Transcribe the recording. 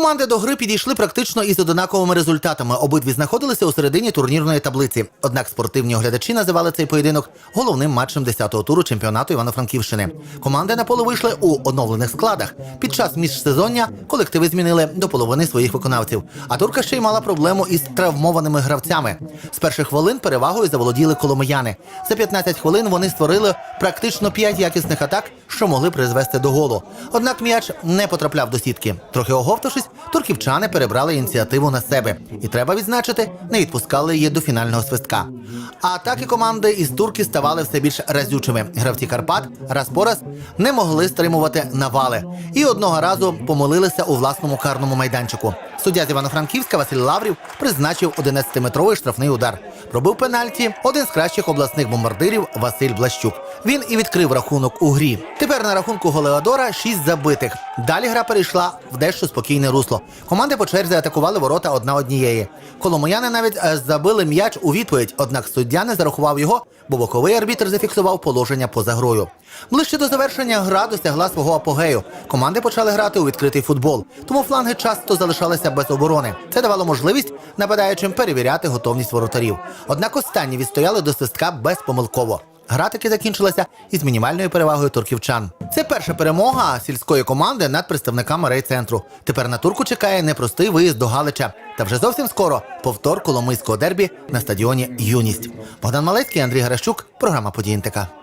Команди до гри підійшли практично із однаковими результатами. Обидві знаходилися у середині турнірної таблиці. Однак спортивні оглядачі називали цей поєдинок головним матчем 10-го туру чемпіонату Івано-Франківщини. Команди на поле вийшли у оновлених складах. Під час міжсезоння колективи змінили до половини своїх виконавців. А турка ще й мала проблему із травмованими гравцями. З перших хвилин перевагою заволоділи коломияни. За 15 хвилин вони створили практично 5 якісних атак, що могли призвести до голу. Однак м'яч не потрапляв до сітки. Трохи оговтавшись, турківчани перебрали ініціативу на себе. І треба відзначити, не відпускали її до фінального свистка. А атаки команди із турки ставали все більш разючими. Гравці Карпат раз по раз не могли стримувати навали. І одного разу помилилися у власному карному майданчику. Суддя з Івано-Франківська Василь Лаврів призначив 11-метровий штрафний удар. Пробив пенальті один з кращих обласних бомбардирів Василь Блащук. Він і відкрив рахунок у грі. Тепер на рахунку Голеодора 6 забитих. Далі гра перейшла в дещо спокійне русло. Команди по черзі атакували ворота одна однієї. Коломияни навіть е, забили м'яч у відповідь, однак суддя не зарахував його, бо боковий арбітр зафіксував положення поза грою. Ближче до завершення гра досягла свого апогею. Команди почали грати у відкритий футбол, тому фланги часто залишалися без оборони. Це давало можливість нападаючим перевіряти готовність воротарів. Однак останні відстояли до свистка безпомилково. Гра таки закінчилася із мінімальною перевагою турківчан. Це перша перемога сільської команди над представниками райцентру. Тепер на турку чекає непростий виїзд до Галича. Та вже зовсім скоро повтор коломийського дербі на стадіоні Юність. Богдан Малецький, Андрій Гаращук, програма «Події НТК».